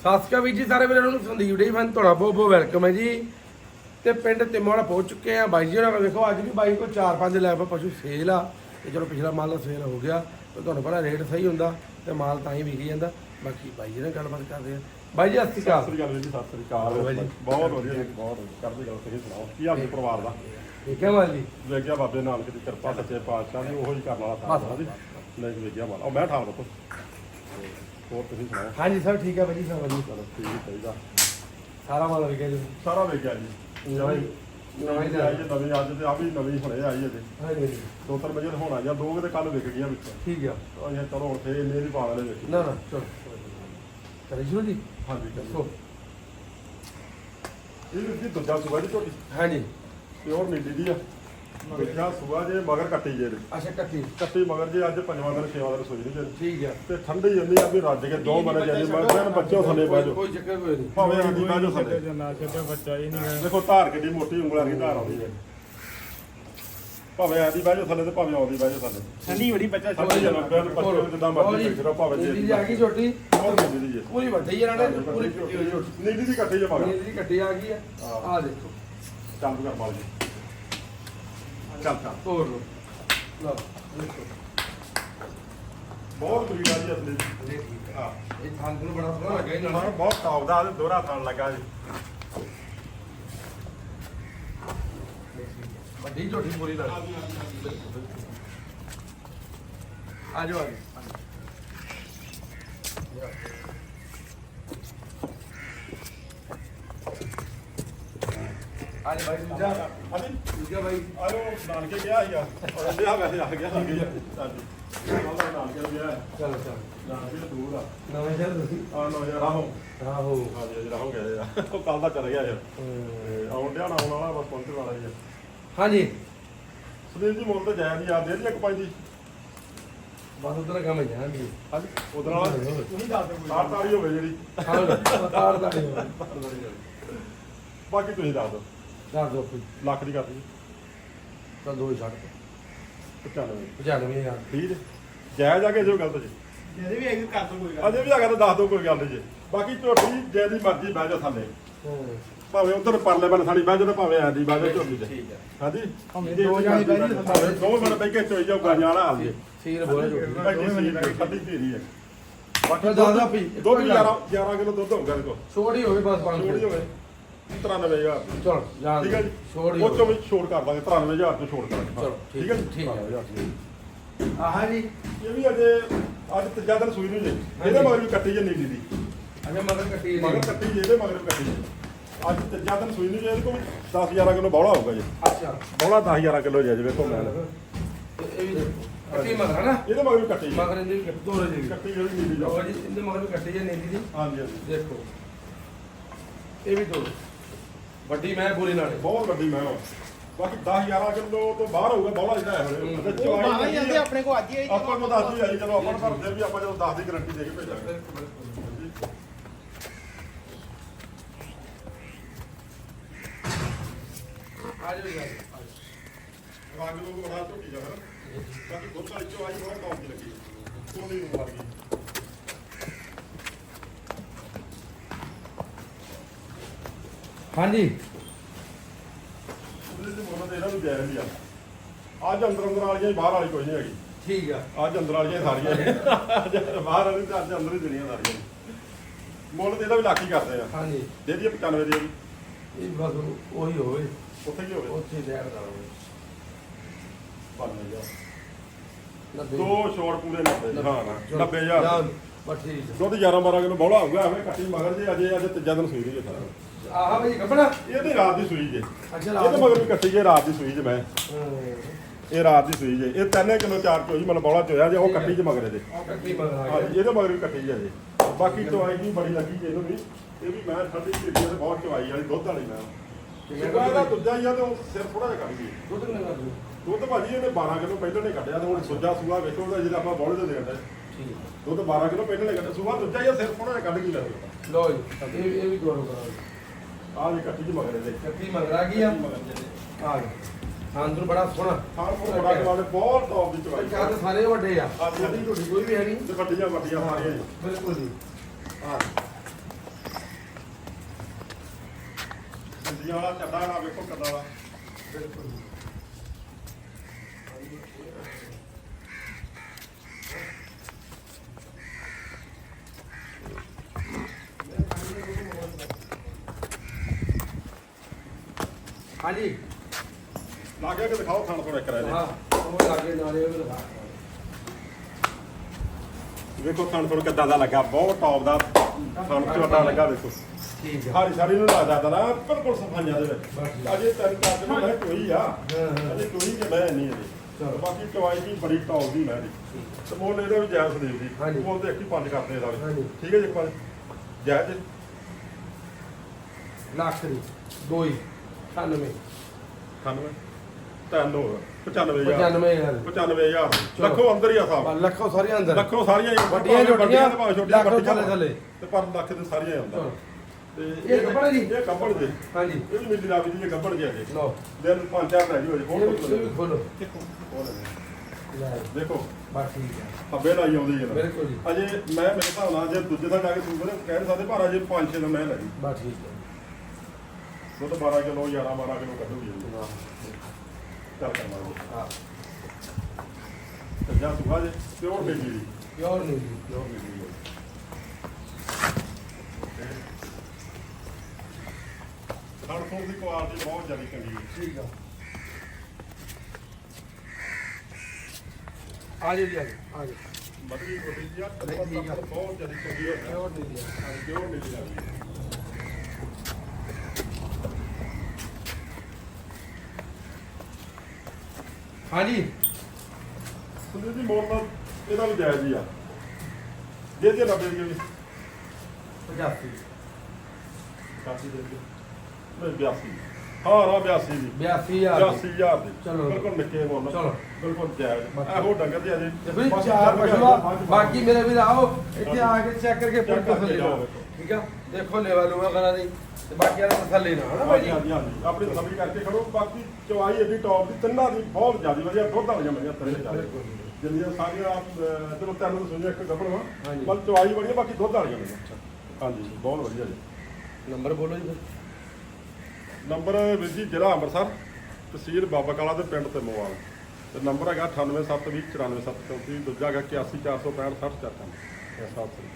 ਸਤਿ ਸ਼੍ਰੀ ਅਕਾਲ ਜੀ ਸਾਰੇ ਵੀਰਾਂ ਨੂੰ ਸੰਦੀਪ ਡੇ ਫਨ ਤੁਹਾਡਾ ਬਹੁਤ ਬਹੁਤ ਵੈਲਕਮ ਹੈ ਜੀ। ਤੇ ਪਿੰਡ ਤਿਮੋੜਾ ਪਹੁੰਚ ਚੁੱਕੇ ਆ ਬਾਈ ਜੀ ਕੋਲ ਵੇਖੋ ਅੱਜ ਵੀ ਬਾਈ ਕੋਲ 4-5 ਲੈਬ ਪਸ਼ੂ ਸੇਲ ਆ। ਤੇ ਚਲੋ ਪਿਛਲਾ ਮਾਲ ਦਾ ਸੇਲ ਹੋ ਗਿਆ ਤੇ ਤੁਹਾਨੂੰ ਪਤਾ ਰੇਟ ਸਹੀ ਹੁੰਦਾ ਤੇ ਮਾਲ ਤਾਂ ਹੀ ਵਿਕੀ ਜਾਂਦਾ। ਬਾਕੀ ਬਾਈ ਜੀ ਨਾਲ ਗੱਲਬਾਤ ਕਰਦੇ ਆ ਬਾਈ ਜੀ ਸਤਿ ਸ਼੍ਰੀ ਸਤਿ ਅਕਾਲ ਸ੍ਰੀ ਅਕਾਲ ਜੀ ਸਤਿ ਸ੍ਰੀ ਅਕਾਲ। ਜੀ। ਬਹੁਤ ਵਧੀਆ ਜੀ ਬਹੁਤ ਕਰਦੇ ਗੱਲ ਤੁਸੀਂ ਸੁਣਾਓ ਕੀ ਜੀ ਪਰਿਵਾਰ ਦਾ? ਠੀਕ ਹੈ ਮਾਲ ਜੀ। ਵੇਖਿਆ ਬਾਬੇ ਨਾਨਕ ਦੀ ਕਿਰਪਾ ਸੱਚੇ ਪਾਤਸ਼ਾਹ ਦੀ ਉਹੋ ਹੀ ਕਰਨ ਵਾਲਾ। ਸਾਡਾ ਜੀ। ਲੈ ਕੇ ਵੇਖਿਆ ਮਾਲ। ਉਹ ਮੈਂ ਠਾਲ ਬਤੋ ਹੋਰ ਤੁਸੀਂ ਸੁਣਾਓ? ਹਾਂਜੀ ਸਭ ਠੀਕ ਹੈ ਬਾਈ ਜੀ ਸਭ ਵਧੀਆ। ਚਲੋ ਠੀਕ ਹੀ ਚਾਹੀਦਾ। ਸਾਰਾ ਮਾਲ ਵਿਕਿਆ ਜੀ। ਸਾਰਾ ਵੇਖਿਆ ਜੀ। ਨਵਾਂ ਹੀ- ਨਵਾਂ ਹੀ ਨਵੀਂ ਆਈ ਹੈ, ਨਵੀਂ ਅੱਜ ਤੇ ਆ ਵੀ ਨਵੀਂ ਹੁਣੇ ਆਈ ਹੈ ਜੀ। ਹਾਂਜੀ ਹਾਂਜੀ। ਦੋ ਤਿੰਨ ਵਜੇ ਹੁਣ ਆਈਆਂ ਦੋ ਕਿਤੇ ਕੱਲ ਵਿਕ ਗਈਆਂ ਵਿੱਚ। ਠੀਕ ਆ। ਅਸੀਂ ਚਲੋ ਹੁਣ ਫੇਰ ਇੰਨੇ ਵੀ ਪਾ ਲੈਣੇ ਵੇਖੀ ਨਾ ਨਾ ਚਲੋ। ਕਰੀ ਸ਼ੁਰੂ ਜੀ? ਹਾਂਜੀ ਦੱਸੋ। ਇਹ ਵੀ ਜੀ ਦੂਜਾ ਸੂਆ ਜੀ ਝੋਟੀ ਹਾਂਜੀ। ਪਿਓਰ ਨੀਲੀ ਦੀ ਆ। ਦੂਜਾ ਸੂਆ ਜੇ ਮਗਰ ਕੱਟੀ ਜੇ। ਇਹਦੇ। ਅੱਛਾ ਕੱਟੀ। ਕੱਟੀ ਮਗਰ ਜੇ ਅੱਜ ਪੰਜਵਾਂ ਦਿਨ ਛੇਵਾਂ ਦਿਨ ਸੋਈ ਨਹੀਂ ਜੇ। ਠੀਕ ਆ ਤੇ ਠੰਡੀ ਇੰਨੀ ਆ ਵੀ ਰੱਜ ਕੇ ਦੋ ਮਰੇ ਜਾਂਦੀ ਮੈਂ ਕਹਿੰਦਾ ਬੱਚਿਓ ਥੱਲੇ ਬਹਿ ਜਾਓ। ਕੋਈ ਚੱਕਰ ਕੋਈ ਨਹੀਂ। ਭਾਵੇਂ ਆਂਦੀ ਬਹਿ ਜਾਓ ਥੱਲੇ। ਨਾ ਛੱਡੋ ਬੱਚਾ ਹੀ ਨਹੀਂ ਦੇਖੋ ਧਾਰ ਕਿੱਡੀ ਮੋਟੀ ਉਂਗਲਾਂ ਦੀ ਧਾਰ ਆਉਂਦੀ ਹੈ। ਭਾਵੇਂ ਆਂਦੀ ਬਹਿ ਜਾਓ ਥੱਲੇ ਤੇ ਭਾਵੇਂ ਆਉਂਦੀ ਬਹਿ ਜਾਓ ਥੱਲੇ। ਠੰਡੀ ਬੜੀ ਬੱਚਾ ਠੰਡੀ ਜਨਾ ਬੱਚੇ ਜਿੱਦਾਂ ਮਰਜ਼ੀ ਰਹੋ ਭਾਵੇਂ ਜੀ ਜੇ ਆ ਗਈ ਛੋਟੀ। ਨੀਲੀ ਜੇ ਪੂਰੀ ਵੱਡੀ ਇਹਨਾਂ ਨੇ ਪੂਰੀ ਛੋਟੀ ਨੀਲੀ ਦੀ ਕੱਟੀ ਜੇ ਮਗਰ। ਨੀਲੀ ਦੀ ਕੱਟੀ ਆ ਗਈ ਆ ਆ ਦੇਖੋ। ਚੱਲ ਕਰ ਮਾਲ ਜੀ। ਚੱਲ ਚੱਲ। ਹੋਰ ਲਓ। ਲਓ ਦੇਖੋ। ਬਹੁਤ ਆ ਜੀ ਅਸਲੀ ਇਹ ਠੀਕ ਆ। ਇਹ ਥਾਂ ਨੂੰ ਬੜਾ ਸੋਹਣਾ ਲੱਗਾ ਇਹਨਾਂ ਹਾਂ ਨੂੰ ਬਹੁਤ ਟੌਪ ਦਾ ਤੇ ਦੋਹਰਾ ਥਣ ਲੱਗਾ ਜੀ। ਵੱਡੀ ਝੋਟੀ ਪੂਰੀ ਲੱਗ ਆ ਜਾਓ ਆ ਜਾਓ। ਦੂਜਾ। ਹਾਂਜੀ। ਦੂਜਾ ਭਾਈ। ਆਇਓ ਨਾਨਕੇ ਗਿਆ ਸੀਗਾ ਔਰ ਲਿਆ ਵੈਸੇ ਆ ਗਿਆ ਲੱਗੇ ਹਾਂਜੀ। ਕੱਲ ਨਾਨਕੇ ਗਿਆ। ਚਲੋ ਚਲੋ। ਨਾਨਕੇ ਦੂਰ ਆ। ਨਵੇਂ ਸ਼ਹਿਰ ਤੁਸੀਂ? ਆ ਨੋ ਯਾਰ ਆਹੋ ਆਹੋ ਹਾਂਜੀ ਅੱਜ ਰਹੋ ਗਏ ਆ। ਉਹ ਕੱਲ ਦਾ ਚਲ ਗਿਆ ਯਾਰ। ਤੇ ਆਉਣ ਡਿਆ ਨਾ ਆਉਣ ਵਾਲਾ ਬਸ ਪਹੁੰਚਣ ਵਾਲਾ ਹੀ ਆ। ਹਾਂਜੀ। ਸੁਨੀਲ ਜੀ ਮੁੱਲ ਤੇ ਜਾਇਜ਼ ਨਹੀਂ ਆ ਦੇ ਇੱਕ ਪੰਜ ਦੀ। ਬਸ ਉਧਰ ਕੰਮ ਜਾਣਗੇ। ਹਾਂਜੀ ਉਧਰ ਵਾਲਾ। ਤੁਸੀਂ ਦੱਸ ਦਿਓ ਤਾਰ ਤਾਰੀ ਹੋਵੇ ਜਿਹੜੀ। ਹਾਂ ਤਾਰ ਦਾ ਨਹੀਂ ਬਾਕੀ ਤੁਸੀਂ ਦੱਸ ਦਿਓ। ਦੱਸ ਦੋ ਕੋਈ ਲੱਖ ਦੀ ਕਰਦੀ ਤਾਂ ਦੋ ਹੀ ਛੱਡ 95 95000 ਠੀਕ ਜਾਇਜ਼ ਆ ਕੇ ਜੋ ਗਲਤ ਜੀ? ਜਿਹਦੇ ਵੀ ਹੈਗੀ ਕਰ ਦੋ ਕੋਈ ਗੱਲ। ਅਜੇ ਵੀ ਹੈਗਾ ਤਾਂ ਦੱਸ ਦਿਓ ਕੋਈ ਗੱਲ ਨਹੀਂ ਜੀ। ਬਾਕੀ ਝੋਟੀ ਜੇ ਦੀ ਮਰਜ਼ੀ ਬਹਿ ਜਾ ਥੱਲੇ। ਭਾਵੇਂ ਉਧਰ ਪਰਲੇ ਬੰਨੇ ਸਾਡੀ ਬਹਿ ਜਾ ਤੇ ਭਾਵੇਂ ਐਦੀ ਬਹਿ ਜਾ ਝੋਟੀ ਤੇ। ਠੀਕ ਹੈ। ਹਾਂਜੀ? ਭਾਵੇਂ ਜੇ ਦੋ ਜਾਣੇ ਬਹਿ ਭਾਵੇਂ ਦੋ ਮਿੰਟ ਬਹਿ ਕੇ ਚੋਈ ਜਾਓ ਗਾਈਆਂ ਵਾਲਾ ਜੀ ਸੀਰ ਬੋਲ ਜੋ ਬਾਕੀ ਸੀਰ ਖੱਡੀ ਧੀਰੀ ਹੈ। ਬਾਕੀ ਜ਼ਿਆਦਾ ਪੀ- ਦੁੱਧ 11 11 ਕਿਲੋ ਦੁੱਧ ਹੋਊਗਾ ਕੋਲ। ਛੋੜੀ ਹੋਵੇ ਬਸ ਪੰਜ ਛੋੜੀ ਹੋਵੇ। 93000 ਚਲੋ ਜਾਣ ਠੀਕ ਹੈ ਜੀ? ਛੋੜੀ ਉਹ ਚੋਂ ਵੀ ਛੋੜ ਕਰ ਦਾਂਗੇ 93000 ਤੋਂ ਛੋੜ ਕਰਾਂਗੇ। ਚਲੋ ਠੀਕ ਹੈ ਜੀ? ਠੀਕ ਹੈ। 93,000 ਆਹਾਂ ਜੀ। ਇਹ ਵੀ ਅਜੇ ਅੱਜ ਤੀਜਾ ਦਿਨ ਸੂਈ ਨਹੀਂ ਜੀ। ਇਹਦੇ ਮਗਰ ਵੀ ਕੱਟੀ ਜੇ ਨੀਲੀ ਦੀ ਅਜੇ ਮਗਰ ਕੱਟੀ ਜੀ ਮਗਰ ਕੱਟੀ ਜੇ ਇਹਦੇ ਮਗਰ ਵੀ ਕੱਟੀ ਜੇ ਅੱਜ ਤੀਜਾ ਦਿਨ ਸੂਈ ਨਹੀਂ ਜੀ ਇਹਦੇ ਕੋਲ 10 11 ਕਿਲੋ ਬੌਲਾ ਹੋਊਗਾ ਜੀ। ਅੱਛਾ। ਬੌਲਾ 10 11 ਕਿਲੋ ਜੀ ਵੇਖੋ ਮੈਂ। ਇਹ ਵੀ ਕੱਟੀ ਮਗਰ ਹੈ ਨਾ? ਇਹਦੇ ਮਗਰ ਵੀ ਕੱਟੀ ਜੀ। ਮਗਰ ਇਹਦੀ ਵੀ ਕੱਟੀ ਦੋ ਰਹੀ ਕੱਟੀ ਜਿਹੜੀ ਨੀਲੀ ਜੀ। ਜੀ ਇਹਦੇ ਮਗਰ ਵੀ ਕੱਟੀ ਜੇ ਨੀਲੀ ਦੀ ਹਾਂਜੀ ਹਾਂਜੀ। ਦੇਖੋ। ਇਹ ਵੀ ਦੋ। ਵੱਡੀ ਮੈਂ ਪੂਰੀ ਨਾਲੇ। ਬਹੁਤ ਵੱਡੀ ਮੈਂ ਹਾਂ ਬਾਕੀ 10 11 ਕਿਲੋ ਤੋਂ ਬਾਹਰ ਹੋਊਗਾ ਬੌਲਾ ਜਿਹੜਾ ਹੈ ਹੂੰ। ਤੇ ਉਹ ਬਾਹਰ ਹੀ ਜਾਂਦੇ ਆ। ਆਪਣੇ ਕੋ ਅੱਜ ਹੀ ਆਈ ਆਪਾਂ ਨੂੰ ਦੱਸ ਹੀ ਆਈ ਚਲੋ ਆਪਾਂ ਨੂੰ ਭਰਦੇ ਵੀ ਆਪਾਂ ਜਦੋਂ 10 ਦੀ ਗਾਰੰਟੀ ਦੇ ਕੇ ਭੇਜਾਂਗੇ। ਆ ਜਾਓ ਯਾਰ ਰੰਗ ਨੂੰ ਬੜਾ ਝੋਟੀ ਜਾ ਬਾਕੀ ਦੁੱਧ ਵਾਲੀ ਚੋਂ ਆਈ ਬਹੁਤ ਟੌਪ ਦੀ ਲੱਗੀ। ਸੋਨੀ ਨੂੰ ਮਾਰ ਗਈ। ਹਾਂਜੀ। ਉਹਦੇ ਤੇ ਤੇ ਇਹਨਾਂ ਨੂੰ ਹੀ ਆ। ਅੱਜ ਅੰਦਰ ਅੰਦਰ ਵਾਲੀਆਂ ਬਾਹਰ ਵਾਲੀ ਕੋਈ ਨਹੀਂ ਹੈਗੀ। ਠੀਕ ਆ। ਅੱਜ ਅੰਦਰ ਵਾਲੀਆਂ ਸਾਰੀਆਂ ਨੇ। ਬਾਹਰ ਵਾਲੀ ਤੇ ਅੱਜ ਅੰਦਰ ਹੀ ਦੁਨੀਆ ਸਾਰੀਆਂ ਨੇ। ਮੁੱਲ ਤੇ ਇਹਦਾ ਵੀ ਲੱਖ ਹੀ ਕਰਦੇ ਆ। ਹਾਂਜੀ। ਦੇ ਦਈਏ 95 ਦੀ ਇਹਦੀ। ਇਹ ਬਸ ਉਹੀ ਹੋਵੇ। ਉੱਥੇ ਕੀ ਹੋਵੇ? ਉੱਥੇ ਦੇਖ ਦਾ ਹੋਵੇ। 50000 90 ਦੋ ਛੋੜ ਪੂਰੇ 90 ਹਾਂ ਨਾ 90000 ਜਾਓ, ਬਸ ਠੀਕ ਹੈ ਦੁੱਧ 11 12 ਕਿਲੋ ਬੌਲਾ ਹੋਊਗਾ ਐਵੇਂ ਕੱਟੀ ਮਗਰ ਜੇ ਅਜੇ ਅਜੇ ਤੀਜਾ ਦਿਨ ਸੂਈ ਰਹੀ ਹੈ ਸਾਰਾ। ਆਹ ਭਾਈ ਕੱਪੜਾ ਇਹ ਤੇ ਰਾਤ ਦੀ ਸੂਈ ਜੇ। ਅੱਛਾ ਇਹਦੇ ਮਗਰ ਵੀ ਕੱਟੀ ਜੇ ਰਾਤ ਦੀ ਸੂਈ ਜੇ ਮੈਂ। ਹੂੰ। ਇਹ ਰਾਤ ਦੀ ਸੂਈ ਜੇ। ਇਹ 3 ਕਿਲੋ 4 ਚੋਈ ਮਤਲਬ ਬੌਲਾ ਚੋਇਆ ਜੇ ਉਹ ਕੱਟੀ ਚ ਮਗਰ ਇਹਦੇ ਆ ਕੱਟੀ ਮਗਰ ਆ ਹਾਂ ਗਿਆ ਜੀ, ਇਹਦੇ ਮਗਰ ਵੀ ਕੱਟੀ ਜੇ ਜੀ। ਬਾਕੀ ਚਵਾਈ ਵੀ ਬੜੀ ਲੱਗੀ ਜੇ ਇਹਨੂੰ ਵੀ। ਇਹ ਵੀ ਮੈਂ ਠੰਡੀ ਢੀਡੀ ਤੇ ਬਹੁਤ ਚਵਾਈ ਵਾਲੀ ਦੁੱਧ ਵਾਲੀ ਮੈਂ। ਕਿੰਨਾ ਇਹਦਾ ਕੁ ਦੂਜਾ ਹੀ ਆ ਤੇ ਉਹ ਸਿਰ ਥੋੜਾ ਜਿਹਾ ਕੱਢ ਗਈ। ਦੁੱਧ ਕਿੰਨਾ ਕਰ ਦਿਓ ਦੁੱਧ ਭਾਜੀ ਇਹਨੇ 12 ਕਿਲੋ ਪਹਿਲਾਂ ਨੇ ਕੱਢਿਆ ਤੇ ਹੁਣ ਦੂਜਾ ਸੂਆ ਵੇਖੋ ਉਹਦਾ ਜਿਹੜਾ ਆਪਾਂ ਬੌਲੇ ਦੇ ਦੇਣਾ ਠੀਕ ਦੁੱਧ 12 ਕਿਲੋ ਪਹਿਲਾਂ ਨੇ ਕੱਢਿਆ। ਸੂਆ ਦੂਜਾ ਹੀ ਆ ਸਿਰ ਥੋੜਾ ਜਿਹਾ ਕੱਢ ਗਈ ਜੀ ਇਹ ਇਹ ਵੀ ਆ ਬੜਾ ਸੋਹਣਾ। ਹਾਂ ਬੜਾ ਕਮਾਲ ਬਹੁਤ ਟੌਪ ਦੀ ਚਵਾਈ ਚਾਹ ਸਾਰੇ ਵੱਡੇ ਆ। ਕੱਟੀ ਢੋਡੀ ਕੋਈ ਵੀ ਹੈ ਨਹੀਂ। ਤੇ ਵੱਡੀਆਂ ਵੱਡੀਆਂ ਸਾਰੀਆਂ ਬਿਲਕੁਲ ਜੀ। ਆ ਜ਼ਿਆਦਾ ਚੱਡਾ ਨਾ ਵੇਖੋ ਕਦਾਂ ਵਾ ਬਿਲਕੁਲ ਹਾਂਜੀ। ਲਾ ਕੇ ਦਿਖਾਓ ਖਾਣ ਥੋੜਾ ਕਰਾਇਆ ਹਾਂ ਉਹ ਲਾਗੇ ਨਾਲੇ ਉਹ ਦਿਖਾ ਵੇਖੋ ਖਾਣ ਥੋੜਾ ਕਿੱਦਾਂ ਦਾ ਲੱਗਾ ਬਹੁਤ ਟੌਪ ਦਾ। ਖਾਣ ਚੋਟਾ ਲੱਗਾ ਵੇਖੋ। ਠੀਕ ਆ। ਸਾਰੀ ਸਾਰੀ ਨੂੰ ਲੱਗਦਾ ਤਾਂ ਨਾ ਬਿਲਕੁਲ ਸਫਾਈਆਂ ਦੇ ਵਿੱਚ। ਅਜੇ ਤਿੰਨ ਮੈਂ ਕੋਈ ਆ। ਹਾਂ, ਹਾਂ। ਅਜੇ ਕੋਈ ਕਿ ਮੈਂ ਨਹੀਂ ਅਜੇ। ਚਲੋ। ਬਾਕੀ ਚਵਾਈ ਵੀ ਬੜੀ ਟੌਪ ਦੀ ਮੈਂ ਦੀ ਤੇ ਮੋਲ ਇਹਦਾ ਵੀ ਜਾਇਜ਼ ਸਦੀਪ ਦੀ ਦੇ ਇੱਕ ਹੀ ਪੰਜ ਕਰਦੇ ਇਹਦਾ ਵੀ ਹਾਂਜੀ। ਠੀਕ ਹੈ ਜੀ ਪੰਜ ਜਾਇਜ਼ ਜੀ? ਲੱਖ ਦੀ ਦੋਈ 98 98 ਤਿੰਨ ਹੋਰ 95000 95000 95000 ਚਲੋ। ਲੱਖੋ ਅੰਦਰ ਹੀ ਆ ਸਾਹਿਬ ਬਸ ਲੱਖੋ ਸਾਰੇ ਅੰਦਰ। ਲੱਖੋਂ ਸਾਰੀਆਂ ਹੀ ਵੱਡੀਆਂ ਭਾਵੇਂ ਛੋਟੀਆਂ, ਤੇ ਭਾਵੇਂ ਛੋਟੀਆਂ ਲੱਖੋਂ ਵੱਡੀਆਂ ਥੱਲੇ ਥੱਲੇ। ਤੇ ਪਰ ਲੱਖ ਦੇ ਸਾਰੀਆਂ ਹੀ ਹੁੰਦਾ ਚਲੋ। ਤੇ ਇਹ ਗੱਭਣ ਜੀ? ਇਹ ਗੱਬੜ ਦੇ ਹਾਂਜੀ। ਇਹ ਵੀ ਮਿਲੀ ਰਾਵੀ ਦੀ ਇਹ ਗੱਬੜ ਜੇ ਅਜੇ ਲਓ। ਦਿਨ ਪੰਜ ਚਾਰ ਰਹਿ ਜੂ ਅਜੇ ਇਹ ਵੀ- ਇਹ ਵੀ ਹੋਰ ਖੋਲੋ ਲੈ ਦੇਖੋ। ਬਸ ਠੀਕ ਹੈ। ਹੱਬੇ ਲਾਈ ਆਉਂਦੀ ਬਿਲਕੁਲ ਜੀ। ਅਜੇ ਮੈਂ ਮੇਰੇ ਹਿਸਾਬ ਨਾਲ ਜੇ ਦੂਜੇ ਦਾ ਜਾ ਕੇ ਸੂਬਰ ਕਹਿ ਨੀ ਸਕਦੇ ਪਰ ਅਜੇ 5-6 ਦਿਨ ਮੈਂ ਲੱਗੀ ਬਸ ਠੀਕ ਹੈ। ਦੁੱਧ 12 ਕਿਲੋ 11 12 ਕਿਲੋ ਇਹ। ਹਾਂ ਚੱਲ ਕਰਨਾ ਹਾਂ। ਤੇ ਜਾਂ ਸੁਭਾ ਜੇ ਪਿਓਰ ਬੇਜੀ ਦੀ ਪਿਓਰ ਨਹੀਂ ਜੀ। ਪਿਓਰ ਬੇਜੀ ਦੀ ਖੋਣ ਦੀ ਕੁਆਲਿਟੀ ਬਹੁਤ ਜ਼ਿਆਦਾ ਚੰਗੀ ਹੈ। ਠੀਕ ਆ। ਆ ਜੀ ਆ ਜੀ ਆ ਜੀ ਮਤਲੀ ਕੋਟੀ ਜੀ ਆ ਨਹੀਂ, ਠੀਕ ਆ। ਬਹੁਤ ਜ਼ਿਆਦਾ ਚੰਗੀ ਹੈ। ਪਿਓਰ ਨਹੀਂ ਜੀ ਪਿਓਰ ਬੇਜੀ ਲੱਗਦੀ ਹਾਂਜੀ। ਸੁਨੀਲ ਜੀ ਮੋੜ ਨਾਲ ਇਹਦਾ ਵੀ ਜਾਇਜ਼ ਹੀ ਆ। ਦੇ ਦੇ 90 ਦੀ ਵੀ। 85 ਕਾਸੀ ਦੇ ਦੇ ਨਹੀਂ 82 ਹਾਂ ਨਾ 82 ਦੀ। 82000 82000 ਦੀ। ਚਲੋ। ਬਿਲਕੁਲ ਨਿੱਕੇ ਮੁੱਲ। ਚਲੋ। ਬਿਲਕੁਲ ਜਾਇਜ਼। ਬਾਕੀ- ਇਹੋ ਡੰਗਰ ਦੀ ਅਜੇ ਦੇਖੋ ਜੀ ਬਾਕੀ ਚਾਰ ਚੱਲ ਪਸ਼ੂ ਗਿਆ, ਆ ਬਾਕੀ ਮੇਰੇ ਵੀਰ ਆਓ ਇੱਥੇ ਆ ਕੇ ਚੈੱਕ ਕਰਕੇ ਤਸੱਲੀ ਜਾਓ ਲਓ। ਠੀਕ ਆ? ਦੇਖੋ ਲੈਵਾ ਲੂਆ ਕਰਾਂ ਦੀ। ਤੇ ਬਾਕੀ ਵਾਲਾ ਤਸੱਲੀ ਨਾ ਹਨਾ ਭਾਈ ਹਾਂਜੀ ਹਾਂਜੀ ਹਾਂਜੀ। ਆਪਣੀ ਤਸੱਲੀ ਕਰਕੇ ਖੜੋ। ਬਾਕੀ ਚਵਾਈ ਏਡੀ ਟੌਪ ਦੀ ਤਿੰਨਾਂ ਦੀ ਬਹੁਤ ਜ਼ਿਆਦਾ ਵਧੀਆ ਦੁੱਧ ਵਾਲੀਆਂ ਮਈਆਂ ਤਰੇ ਚਾਲੇ ਬਿਲਕੁਲ। ਜਿੰਨੀਆਂ ਸਾਰੀਆਂ ਅਹ, ਚਲੋ ਤਿੰਨ ਨੂੰ ਸੁਣਿਆ ਇੱਕ ਗੱਬੜ ਵਾ। ਹਾਂਜੀ। ਪਰ ਚਵਾਈ ਬੜੀ ਆ, ਬਾਕੀ ਦੁੱਧ ਵਾਲੀਆਂ ਮਈਆਂ ਹਾਂਜੀ ਬਹੁਤ ਵਧੀਆ ਜੀ। ਨੰਬਰ ਬੋਲੋ ਜੀ ਨੰਬਰ ਵੀਰ ਜੀ ਜ਼ਿਲ੍ਹਾ ਅੰਮ੍ਰਿਤਸਰ ਤਹਿਸੀਲ ਬਾਬਾ ਕਾਲਾ ਦੇ ਪਿੰਡ ਤੇ ਮੋਵਾਲ ਤੇ ਨੰਬਰ ਹੈਗਾ 98720 94734 ਦੂਜਾ ਹੈਗਾ 81465 60 4 ਸਤਿ ਸ੍ਰੀ